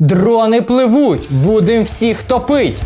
Дрони пливуть, будем всіх топить.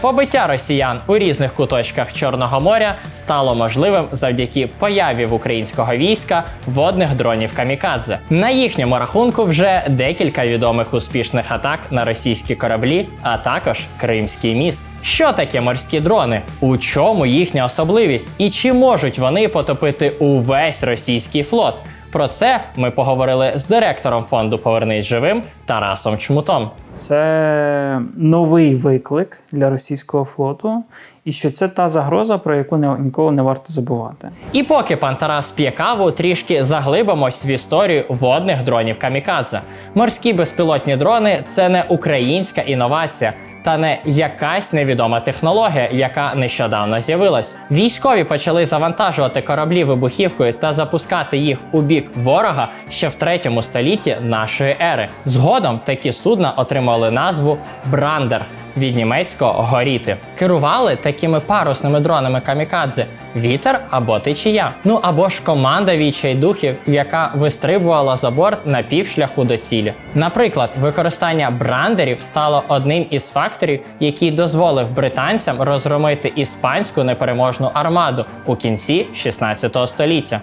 Побиття росіян у різних куточках Чорного моря стало можливим завдяки появі в українського війська водних дронів камікадзе. На їхньому рахунку вже декілька відомих успішних атак на російські кораблі, а також Кримський міст. Що таке морські дрони? У чому їхня особливість? І чи можуть вони потопити увесь російський флот? Про це ми поговорили з директором фонду Повернись живим Тарасом Чмутом. Це новий виклик для російського флоту, і що це та загроза, про яку не, ніколи не варто забувати. І поки пан Тарас п'є каву, трішки заглибимось в історію водних дронів камікадзе. Морські безпілотні дрони це не українська інновація. Та не якась невідома технологія, яка нещодавно з'явилась. Військові почали завантажувати кораблі вибухівкою та запускати їх у бік ворога ще в третьому столітті нашої ери. Згодом такі судна отримали назву Брандер від німецького горіти. Керували такими парусними дронами камікадзе вітер або течія. Ну або ж команда відчайдухів, яка вистрибувала за борт на півшляху до цілі. Наприклад, використання брандерів стало одним із факторів, який дозволив британцям розгромити іспанську непереможну армаду у кінці 16 століття.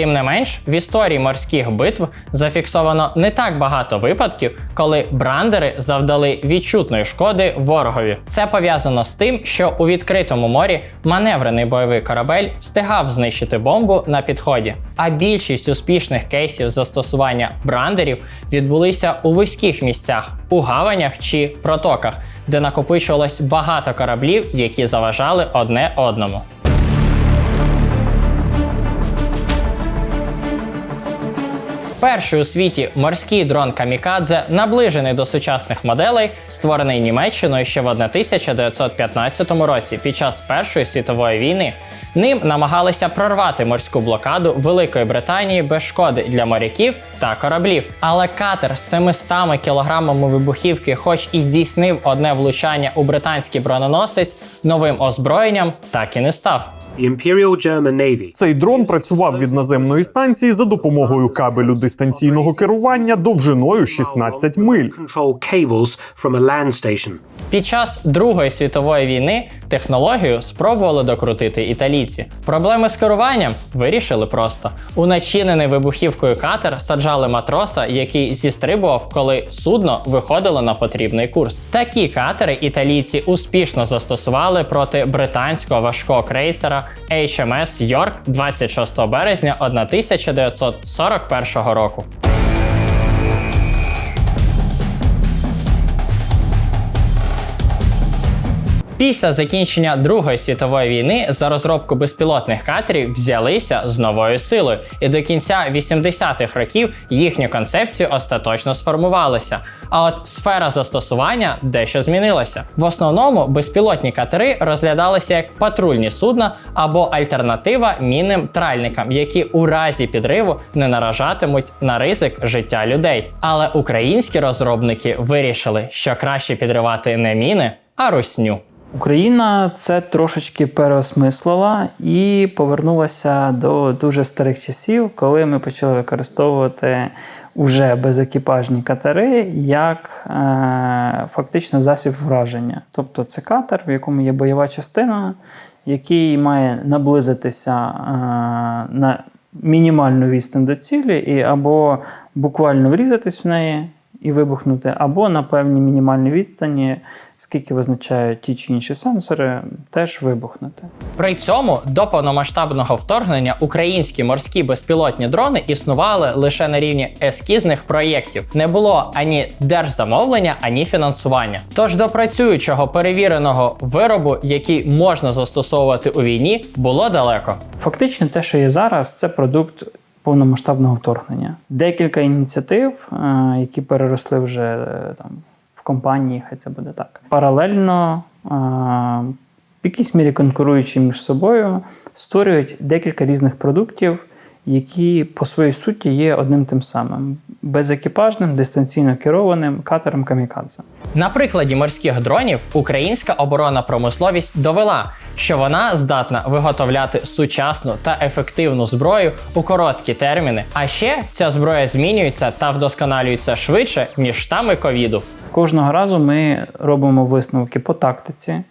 Тим не менш, в історії морських битв зафіксовано не так багато випадків, коли брандери завдали відчутної шкоди ворогові. Це пов'язано з тим, що у відкритому морі маневрений бойовий корабель встигав знищити бомбу на підході. А більшість успішних кейсів застосування брандерів відбулися у вузьких місцях, у гаванях чи протоках, де накопичувалось багато кораблів, які заважали одне одному. Перший у світі морський дрон Камікадзе, наближений до сучасних моделей, створений Німеччиною ще в 1915 році під час Першої світової війни. Ним намагалися прорвати морську блокаду Великої Британії без шкоди для моряків та кораблів. Але катер з 700 кілограмами вибухівки, хоч і здійснив одне влучання у британський броненосець, новим озброєнням так і не став. The Imperial German Navy Цей дрон працював від наземної станції за допомогою кабелю дистанційного керування довжиною 16 миль. control cables from a land station. Під час Другої світової війни технологію спробували докрутити італійці. Проблеми з керуванням вирішили просто. У начинений вибухівкою катер саджали матроса, який зістрибував, коли судно виходило на потрібний курс. Такі катери італійці успішно застосували проти британського важкого крейсера HMS York 26 березня 1941 року. Після закінчення Другої світової війни за розробку безпілотних катерів взялися з новою силою, і до кінця 80-х років їхню концепцію остаточно сформувалися. А от сфера застосування дещо змінилася. В основному безпілотні катери розглядалися як патрульні судна або альтернатива мінним тральникам, які у разі підриву не наражатимуть на ризик життя людей. Але українські розробники вирішили, що краще підривати не міни, а русню. Україна це трошечки переосмислила і повернулася до дуже старих часів, коли ми почали використовувати уже безекіпажні катери як е, фактично засіб враження. Тобто це катер, в якому є бойова частина, який має наблизитися е, на мінімальну відстань до цілі, і або буквально врізатись в неї і вибухнути, або на певній мінімальній відстані, скільки визначають ті чи інші сенсори, теж вибухнути. При цьому до повномасштабного вторгнення українські морські безпілотні дрони існували лише на рівні ескізних проєктів. Не було ані держзамовлення, ані фінансування. Тож до працюючого перевіреного виробу, який можна застосовувати у війні, було далеко. Фактично, те, що є зараз, це продукт повномасштабного вторгнення. Декілька ініціатив, е, які переросли вже е, там в компанії, хай це буде так. Паралельно, е, в якійсь мірі конкуруючи між собою, створюють декілька різних продуктів, які по своїй суті є одним тим самим безекіпажним, дистанційно керованим катером камікадзе. На прикладі морських дронів українська оборонна промисловість довела, що вона здатна виготовляти сучасну та ефективну зброю у короткі терміни. А ще ця зброя змінюється та вдосконалюється швидше ніж штами ковіду. Кожного разу ми робимо висновки по тактиці,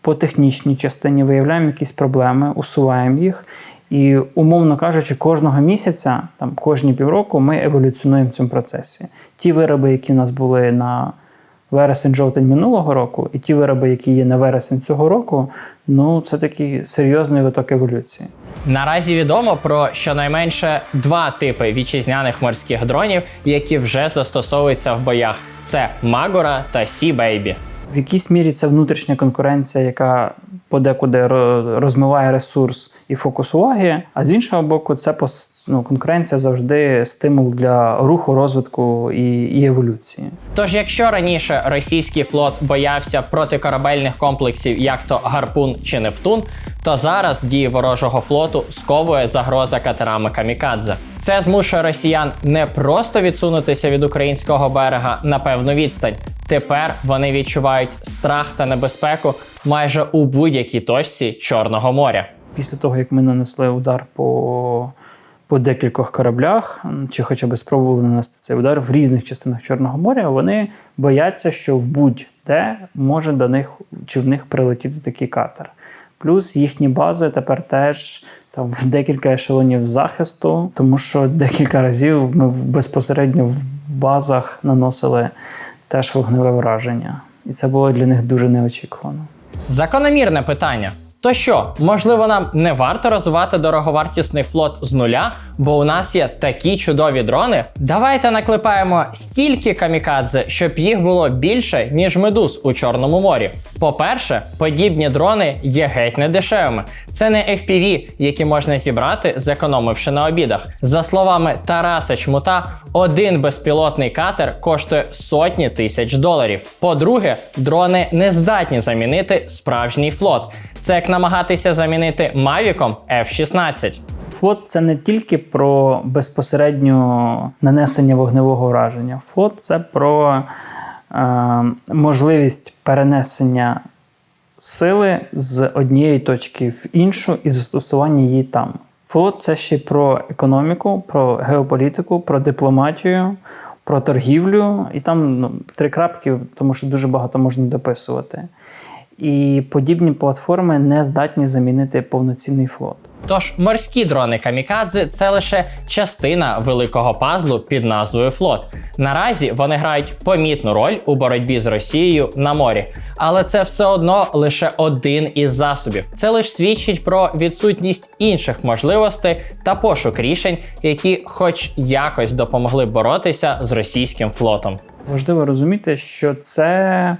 по технічній частині, виявляємо якісь проблеми, усуваємо їх. І, умовно кажучи, кожного місяця, там кожні півроку, ми еволюціонуємо в цьому процесі. Ті вироби, які у нас були на вересень-жовтень минулого року, і ті вироби, які є на вересень цього року, ну це такий серйозний виток еволюції. Наразі відомо про щонайменше два типи вітчизняних морських дронів, які вже застосовуються в боях: це Магора та Сі Бейбі. В якійсь мірі це внутрішня конкуренція, яка подекуди розмиває ресурс і фокус уваги. А з іншого боку, це ну, конкуренція завжди стимул для руху, розвитку і, і еволюції. Тож, якщо раніше російський флот боявся протикорабельних комплексів, як то Гарпун чи Нептун, то зараз дії ворожого флоту сковує загроза катерами Камікадзе. Це змушує росіян не просто відсунутися від українського берега на певну відстань. Тепер вони відчувають страх та небезпеку майже у будь-якій точці Чорного моря. Після того, як ми нанесли удар по, по декількох кораблях, чи хоча б спробували нанести цей удар в різних частинах Чорного моря, вони бояться, що будь-де може до них чи в них прилетіти такий катер. Плюс їхні бази тепер теж там в декілька ешелонів захисту, тому що декілька разів ми безпосередньо в базах наносили теж вогневе враження. І це було для них дуже неочікувано. Закономірне питання. То що, можливо, нам не варто розвивати дороговартісний флот з нуля, бо у нас є такі чудові дрони? Давайте наклепаємо стільки камікадзе, щоб їх було більше, ніж медуз у Чорному морі. По-перше, подібні дрони є геть не дешевими. Це не FPV, які можна зібрати, зекономивши на обідах. За словами Тараса Чмута, один безпілотний катер коштує сотні тисяч доларів. По-друге, дрони не здатні замінити справжній флот. Це як намагатися замінити Мавіком F-16. Флот це не тільки про безпосередньо нанесення вогневого враження. Флот це про е, можливість перенесення сили з однієї точки в іншу і застосування її там. Флот це ще про економіку, про геополітику, про дипломатію, про торгівлю. І там ну, три крапки, тому що дуже багато можна дописувати. І подібні платформи не здатні замінити повноцінний флот. Тож морські дрони камікадзе це лише частина великого пазлу під назвою флот. Наразі вони грають помітну роль у боротьбі з Росією на морі, але це все одно лише один із засобів. Це лише свідчить про відсутність інших можливостей та пошук рішень, які, хоч якось, допомогли боротися з російським флотом. Важливо розуміти, що це,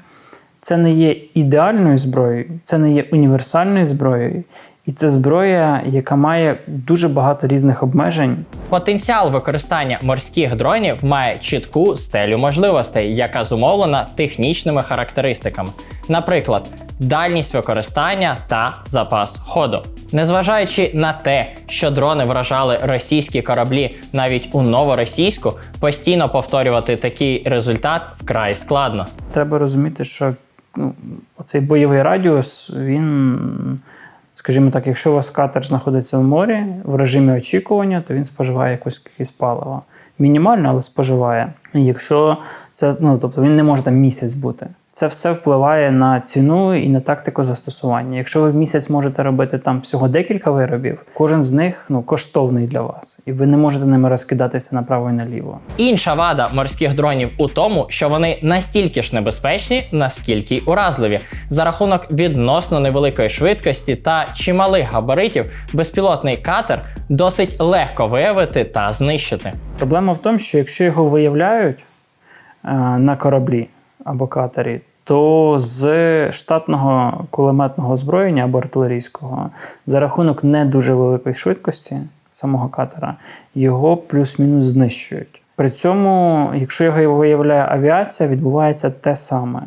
це не є ідеальною зброєю, це не є універсальною зброєю, і це зброя, яка має дуже багато різних обмежень. Потенціал використання морських дронів має чітку стелю можливостей, яка зумовлена технічними характеристиками, наприклад, дальність використання та запас ходу. Незважаючи на те, що дрони вражали російські кораблі навіть у новоросійську, постійно повторювати такий результат вкрай складно. Треба розуміти, що ну, оцей бойовий радіус, він, скажімо так, якщо у вас катер знаходиться в морі в режимі очікування, то він споживає якусь кількість палива. Мінімально, але споживає. Якщо це, ну тобто він не може там місяць бути. Це все впливає на ціну і на тактику застосування. Якщо ви в місяць можете робити там всього декілька виробів, кожен з них ну, коштовний для вас, і ви не можете ними розкидатися направо і наліво. Інша вада морських дронів у тому, що вони настільки ж небезпечні, наскільки й уразливі. За рахунок відносно невеликої швидкості та чималих габаритів, безпілотний катер досить легко виявити та знищити. Проблема в тому, що якщо його виявляють е, на кораблі або катері, то з штатного кулеметного озброєння або артилерійського за рахунок не дуже великої швидкості самого катера його плюс-мінус знищують. При цьому, якщо його виявляє авіація, відбувається те саме.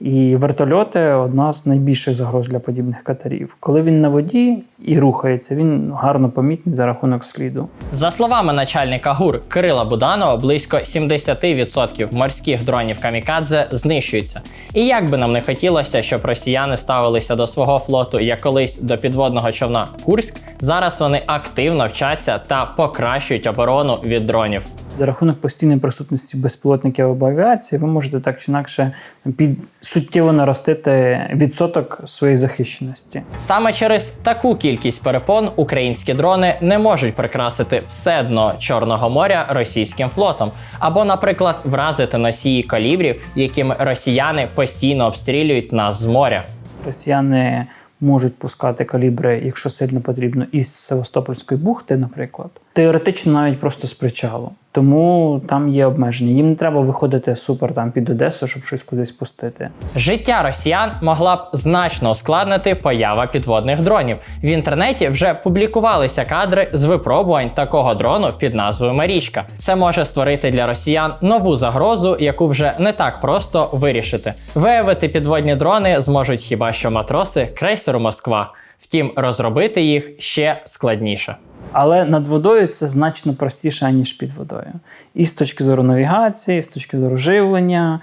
І вертольоти одна з найбільших загроз для подібних катерів. Коли він на воді і рухається, він гарно помітний за рахунок сліду. За словами начальника ГУР Кирила Буданова, близько 70% морських дронів камікадзе знищуються. І як би нам не хотілося, щоб росіяни ставилися до свого флоту як колись до підводного човна Курськ, зараз вони активно вчаться та покращують оборону від дронів. За рахунок постійної присутності безпілотників або авіації, ви можете так чи інакше під суттєво наростити відсоток своєї захищеності. Саме через таку кількість перепон українські дрони не можуть прикрасити все дно Чорного моря російським флотом, або, наприклад, вразити носії калібрів, якими росіяни постійно обстрілюють нас з моря. Росіяни можуть пускати калібри, якщо сильно потрібно, із Севастопольської бухти, наприклад. Теоретично навіть просто з причалу. Тому там є обмеження. Їм не треба виходити супер там під Одесу, щоб щось кудись пустити. Життя росіян могла б значно ускладнити поява підводних дронів. В інтернеті вже публікувалися кадри з випробувань такого дрону під назвою Марічка. Це може створити для росіян нову загрозу, яку вже не так просто вирішити. Виявити підводні дрони зможуть хіба що матроси крейсеру Москва. Втім, розробити їх ще складніше. Але над водою це значно простіше, ніж під водою. І з точки зору навігації, і з точки зору живлення,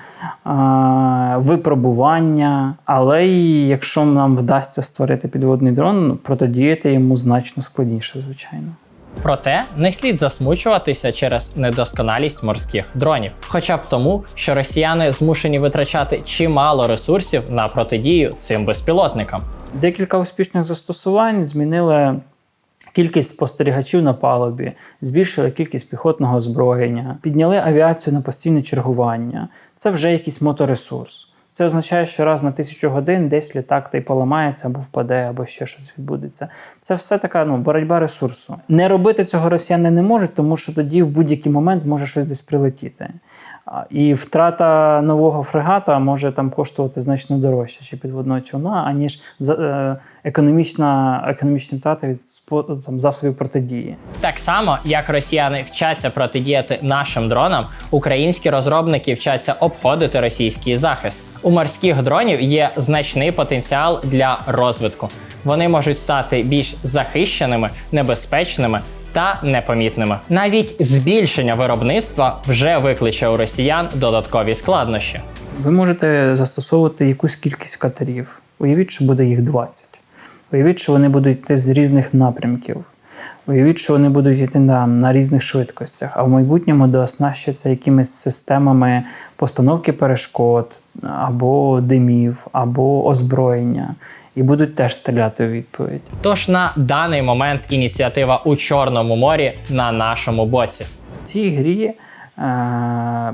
випробування. Але і якщо нам вдасться створити підводний дрон, ну, протидіяти йому значно складніше, звичайно. Проте не слід засмучуватися через недосконалість морських дронів, хоча б тому, що росіяни змушені витрачати чимало ресурсів на протидію цим безпілотникам. Декілька успішних застосувань змінили кількість спостерігачів на палубі, збільшили кількість піхотного озброєння, підняли авіацію на постійне чергування. Це вже якийсь моторесурс. Це означає, що раз на тисячу годин десь літак та й поламається або впаде, або ще щось відбудеться. Це все така ну, боротьба ресурсу. Не робити цього росіяни не можуть, тому що тоді в будь-який момент може щось десь прилетіти. І втрата нового фрегата може там коштувати значно дорожче чи підводного човна, аніж е, економічна, економічні втрати від там, засобів протидії. Так само, як росіяни вчаться протидіяти нашим дронам, українські розробники вчаться обходити російський захист. У морських дронів є значний потенціал для розвитку. Вони можуть стати більш захищеними, небезпечними та непомітними. Навіть збільшення виробництва вже викличе у росіян додаткові складнощі. Ви можете застосовувати якусь кількість катерів. Уявіть, що буде їх 20. Уявіть, що вони будуть йти з різних напрямків. Уявіть, що вони будуть йти на, на різних швидкостях, а в майбутньому дооснащаться якимись системами постановки перешкод, або димів, або озброєння, і будуть теж стріляти у відповідь. Тож на даний момент ініціатива у Чорному морі на нашому боці. В цій грі е,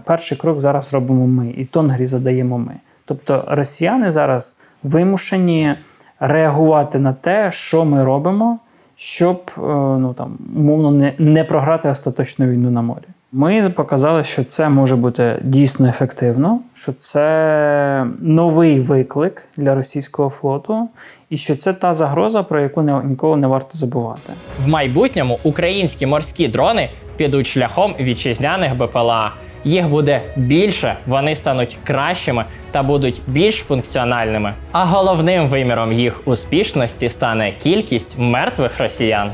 перший крок зараз робимо ми, і тон грі задаємо ми. Тобто росіяни зараз вимушені реагувати на те, що ми робимо, щоб е, ну, там, умовно не, не програти остаточну війну на морі. Ми показали, що це може бути дійсно ефективно, що це новий виклик для російського флоту, і що це та загроза, про яку не, ніколи не варто забувати. В майбутньому українські морські дрони підуть шляхом вітчизняних БПЛА. Їх буде більше, вони стануть кращими та будуть більш функціональними. А головним виміром їх успішності стане кількість мертвих росіян.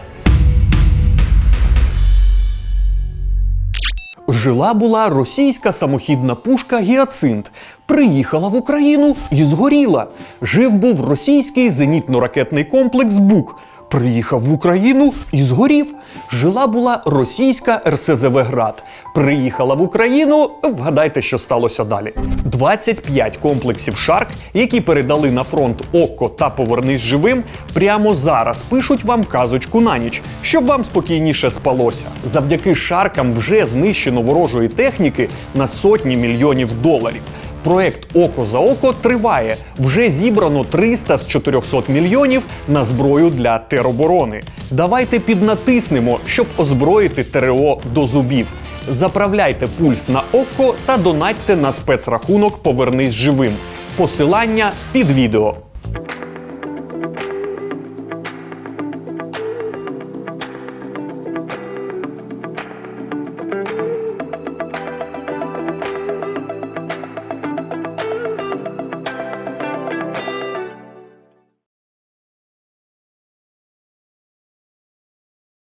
Жила була російська самохідна пушка Гіацинт. Приїхала в Україну і згоріла. Жив був російський зенітно-ракетний комплекс Бук. Приїхав в Україну і згорів. Жила була російська РСЗВ Град. Приїхала в Україну. Вгадайте, що сталося далі. 25 комплексів Шарк, які передали на фронт Окко та Повернись живим, прямо зараз пишуть вам казочку на ніч, щоб вам спокійніше спалося. Завдяки шаркам вже знищено ворожої техніки на сотні мільйонів доларів. Проект Око за око триває. Вже зібрано 300 з 400 мільйонів на зброю для тероборони. Давайте піднатиснемо, щоб озброїти ТРО до зубів. Заправляйте пульс на око та донатьте на спецрахунок Повернись живим. Посилання під відео.